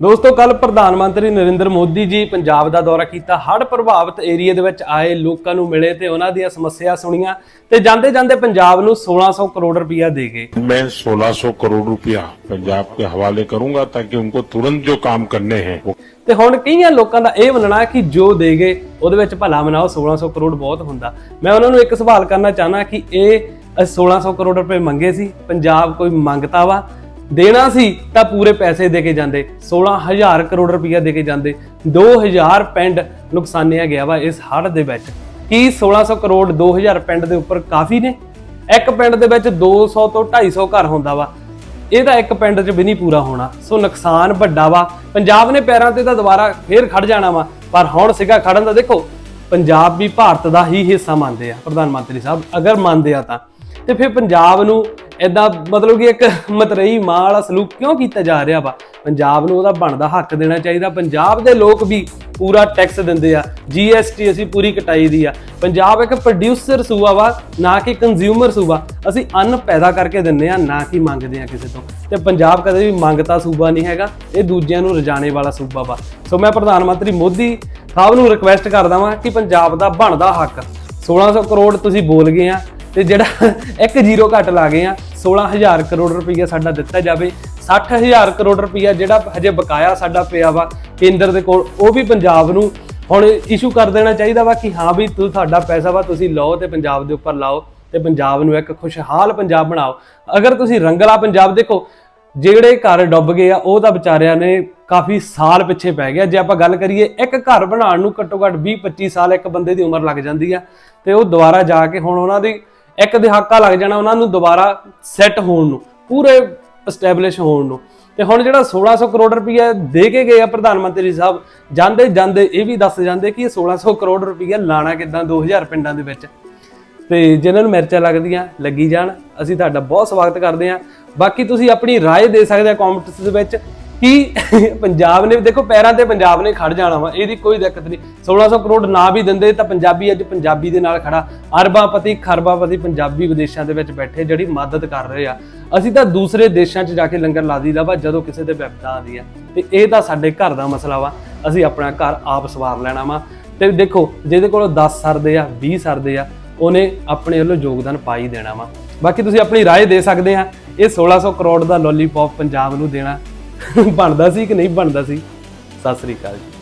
ਦੋਸਤੋ ਕੱਲ ਪ੍ਰਧਾਨ ਮੰਤਰੀ ਨਰਿੰਦਰ ਮੋਦੀ ਜੀ ਪੰਜਾਬ ਦਾ ਦੌਰਾ ਕੀਤਾ ਹੜ੍ਹ ਪ੍ਰਭਾਵਿਤ ਏਰੀਆ ਦੇ ਵਿੱਚ ਆਏ ਲੋਕਾਂ ਨੂੰ ਮਿਲੇ ਤੇ ਉਹਨਾਂ ਦੀਆਂ ਸਮੱਸਿਆ ਸੁਣੀਆਂ ਤੇ ਜਾਂਦੇ ਜਾਂਦੇ ਪੰਜਾਬ ਨੂੰ 1600 ਕਰੋੜ ਰੁਪਇਆ ਦੇ ਗਏ मैं 1600 करोड़ रुपया पंजाब के हवाले करूंगा ताकि उनको तुरंत जो काम करने हैं वो ਤੇ ਹੁਣ ਕਈਆਂ ਲੋਕਾਂ ਦਾ ਇਹ ਮੰਨਣਾ ਹੈ ਕਿ ਜੋ ਦੇ ਗਏ ਉਹਦੇ ਵਿੱਚ ਭਲਾ ਮਨਾਓ 1600 ਕਰੋੜ ਬਹੁਤ ਹੁੰਦਾ ਮੈਂ ਉਹਨਾਂ ਨੂੰ ਇੱਕ ਸਵਾਲ ਕਰਨਾ ਚਾਹਨਾ ਕਿ ਇਹ ਅ, 1600 ਕਰੋੜ ਰੁਪਏ ਮੰਗੇ ਸੀ ਪੰਜਾਬ ਕੋਈ ਮੰਗਤਾ ਵਾ ਦੇਣਾ ਸੀ ਤਾਂ ਪੂਰੇ ਪੈਸੇ ਦੇ ਕੇ ਜਾਂਦੇ। 16000 ਕਰੋੜ ਰੁਪਇਆ ਦੇ ਕੇ ਜਾਂਦੇ। 2000 ਪਿੰਡ ਨੁਕਸਾਨਿਆ ਗਿਆ ਵਾ ਇਸ ਹੜ੍ਹ ਦੇ ਵਿੱਚ। ਕੀ 1600 ਕਰੋੜ 2000 ਪਿੰਡ ਦੇ ਉੱਪਰ ਕਾਫੀ ਨੇ? ਇੱਕ ਪਿੰਡ ਦੇ ਵਿੱਚ 200 ਤੋਂ 250 ਘਰ ਹੁੰਦਾ ਵਾ। ਇਹ ਤਾਂ ਇੱਕ ਪਿੰਡ 'ਚ ਵੀ ਨਹੀਂ ਪੂਰਾ ਹੋਣਾ। ਸੋ ਨੁਕਸਾਨ ਵੱਡਾ ਵਾ। ਪੰਜਾਬ ਨੇ ਪੈਰਾਂ ਤੇ ਤਾਂ ਦੁਬਾਰਾ ਫੇਰ ਖੜ ਜਾਣਾ ਵਾ। ਪਰ ਹੁਣ ਸਿੱਗਾ ਖੜਨ ਦਾ ਦੇਖੋ, ਪੰਜਾਬ ਵੀ ਭਾਰਤ ਦਾ ਹੀ ਹਿੱਸਾ ਮੰਨਦੇ ਆ। ਪ੍ਰਧਾਨ ਮੰਤਰੀ ਸਾਹਿਬ, ਅਗਰ ਮੰਨਦੇ ਆ ਤਾਂ। ਤੇ ਫਿਰ ਪੰਜਾਬ ਨੂੰ ਐਦਾਂ ਮਤਲਬ ਕਿ ਇੱਕ ਮਤਰਈ ਮਾਂ ਵਾਲਾ ਸਲੂਕ ਕਿਉਂ ਕੀਤਾ ਜਾ ਰਿਹਾ ਵਾ? ਪੰਜਾਬ ਨੂੰ ਉਹਦਾ ਬਣਦਾ ਹੱਕ ਦੇਣਾ ਚਾਹੀਦਾ। ਪੰਜਾਬ ਦੇ ਲੋਕ ਵੀ ਪੂਰਾ ਟੈਕਸ ਦਿੰਦੇ ਆ। ਜੀਐਸਟੀ ਅਸੀਂ ਪੂਰੀ ਕਟਾਈ ਦੀ ਆ। ਪੰਜਾਬ ਇੱਕ ਪ੍ਰੋਡਿਊਸਰ ਸੂਬਾ ਵਾ, ਨਾ ਕਿ ਕੰਜ਼ਿਊਮਰ ਸੂਬਾ ਅਸੀਂ ਅੰਨ ਪੈਦਾ ਕਰਕੇ ਦਿੰਦੇ ਆ, ਨਾ ਕਿ ਮੰਗਦੇ ਆ ਕਿਸੇ ਤੋਂ। ਤੇ ਪੰਜਾਬ ਕਦੇ ਵੀ ਮੰਗਤਾ ਸੂਬਾ ਨਹੀਂ ਹੈਗਾ। ਇਹ ਦੂਜਿਆਂ ਨੂੰ ਰਜਾਣੇ ਵਾਲਾ ਸੂਬਾ ਵਾ। ਸੋ ਮੈਂ ਪ੍ਰਧਾਨ ਮੰਤਰੀ ਮੋਦੀ ਸਾਹਿਬ ਨੂੰ ਰਿਕਵੈਸਟ ਕਰਦਾ ਵਾਂ ਕਿ ਪੰਜਾਬ ਦਾ ਬਣਦਾ ਹੱਕ। 1600 ਕਰੋੜ ਤੁਸੀਂ ਬੋਲ ਗਏ ਆ। ਤੇ ਜਿਹੜਾ ਇੱਕ ਜ਼ੀਰੋ ਘੱਟ ਲਾ ਗਏ ਆ 16000 ਕਰੋੜ ਰੁਪਈਆ ਸਾਡਾ ਦਿੱਤਾ ਜਾਵੇ। 60000 ਕਰੋੜ ਰੁਪਈਆ ਜਿਹੜਾ ਹਜੇ ਬਕਾਇਆ ਸਾਡਾ ਪਿਆ ਵਾ ਕੇਂਦਰ ਦੇ ਕੋਲ, ਉਹ ਵੀ ਪੰਜਾਬ ਨੂੰ ਹੁਣ ਇਸ਼ੂ ਕਰ ਦੇਣਾ ਚਾਹੀਦਾ ਵਾ ਕਿ ਹਾਂ ਵੀ ਤੂੰ, ਤੁਹਾਡਾ ਪੈਸਾ ਵਾ ਤੁਸੀਂ ਲਓ ਤੇ ਪੰਜਾਬ ਦੇ ਉੱਪਰ ਲਾਓ ਤੇ ਪੰਜਾਬ ਨੂੰ ਇੱਕ ਖੁਸ਼ਹਾਲ ਪੰਜਾਬ ਬਣਾਓ। ਅਗਰ ਤੁਸੀਂ ਰੰਗਲਾ ਪੰਜਾਬ ਦੇਖੋ, ਜਿਹੜੇ ਘਰ ਡੁੱਬ ਗਏ ਆ, ਉਹ ਤਾਂ ਵਿਚਾਰਿਆਂ ਨੇ ਕਾਫੀ ਸਾਲ ਪਿੱਛੇ ਪੈ ਗਿਆ। ਜੇ ਆਪਾਂ ਗੱਲ ਕਰੀਏ, ਇੱਕ ਘਰ ਬਣਾਉਣ ਨੂੰ ਘੱਟੋ ਘੱਟ 20 25 ਸਾਲ ਇੱਕ ਬੰਦੇ ਦੀ ਉਮਰ ਲੱਗ ਜਾਂਦੀ ਆ ਤੇ ਉਹ ਦੁਬਾਰਾ ਜਾ ਕੇ ਹੁਣ ਉਹਨਾਂ ਦੀ ਇੱਕ ਦਿਹਾਕਾ ਲੱਗ ਜਾਣਾ ਉਹਨਾਂ ਨੂੰ ਦੁਬਾਰਾ ਸੈੱਟ ਹੋਣ ਨੂੰ ਪੂਰੇ ਐਸਟੈਬਲਿਸ਼ ਹੋਣ ਨੂੰ ਤੇ ਹੁਣ ਜਿਹੜਾ 1600 ਕਰੋੜ ਰੁਪਈਆ ਦੇ ਕੇ ਗਏ ਆ ਪ੍ਰਧਾਨ ਮੰਤਰੀ ਸਾਹਿਬ ਜਾਂਦੇ ਜਾਂਦੇ ਇਹ ਵੀ ਦੱਸ ਜਾਂਦੇ ਕਿ ਇਹ 1600 ਕਰੋੜ ਰੁਪਈਆ ਲਾਣਾ ਕਿਦਾਂ 2000 ਪਿੰਡਾਂ ਦੇ ਵਿੱਚ ਤੇ ਜਿਨ੍ਹਾਂ ਨੂੰ ਮਿਰਚਾਂ ਲੱਗਦੀਆਂ ਲੱਗੀ ਜਾਣ ਅਸੀਂ ਤੁਹਾਡਾ ਬਹੁਤ ਸਵਾਗਤ ਕਰਦੇ ਹਾਂ ਬਾਕੀ ਤੁਸੀਂ ਆਪਣੀ رائے ਦੇ ਸਕਦੇ ਆ ਕਮੈਂਟਸ ਦੇ ਵਿੱਚ ਕਿ ਪੰਜਾਬ ਨੇ ਦੇਖੋ ਪੈਰਾਂ ਤੇ ਪੰਜਾਬ ਨੇ ਖੜ ਜਾਣਾ ਵਾ ਇਹਦੀ ਕੋਈ ਦਿੱਕਤ ਨਹੀਂ 1600 ਕਰੋੜ ਨਾ ਵੀ ਦਿੰਦੇ ਤਾਂ ਪੰਜਾਬੀ ਅੱਜ ਪੰਜਾਬੀ ਦੇ ਨਾਲ ਖੜਾ ਅਰਬਾਪਤੀ ਖਰਬਾਪਤੀ ਪੰਜਾਬੀ ਵਿਦੇਸ਼ਾਂ ਦੇ ਵਿੱਚ ਬੈਠੇ ਜਿਹੜੀ ਮਦਦ ਕਰ ਰਹੇ ਆ ਅਸੀਂ ਤਾਂ ਦੂਸਰੇ ਦੇਸ਼ਾਂ 'ਚ ਜਾ ਕੇ ਲੰਗਰ ਲਾ ਦਈਦਾ ਵਾ ਜਦੋਂ ਕਿਸੇ ਤੇ ਵਿਪਤਾ ਆਉਂਦੀ ਆ ਤੇ ਇਹ ਤਾਂ ਸਾਡੇ ਘਰ ਦਾ ਮਸਲਾ ਵਾ ਅਸੀਂ ਆਪਣਾ ਘਰ ਆਪ ਸਵਾਰ ਲੈਣਾ ਵਾ ਤੇ ਦੇਖੋ ਜਿਹਦੇ ਕੋਲ 10 ਸਰਦੇ ਆ 20 ਸਰਦੇ ਆ ਉਹਨੇ ਆਪਣੇ ਵੱਲੋਂ ਯੋਗਦਾਨ ਪਾ ਹੀ ਦੇਣਾ ਵਾ ਬਾਕੀ ਤੁਸੀਂ ਆਪਣੀ رائے ਦੇ ਸਕਦੇ ਆ ਇਹ 1600 ਕਰੋੜ ਦਾ ਲੋਲੀਪੌਪ ਪੰਜਾਬ ਨੂੰ ਦੇਣਾ ਬਣਦਾ ਸੀ ਕਿ ਨਹੀਂ ਬਣਦਾ ਸੀ? ਸਤਿ ਸ੍ਰੀ ਅਕਾਲ ਜੀ।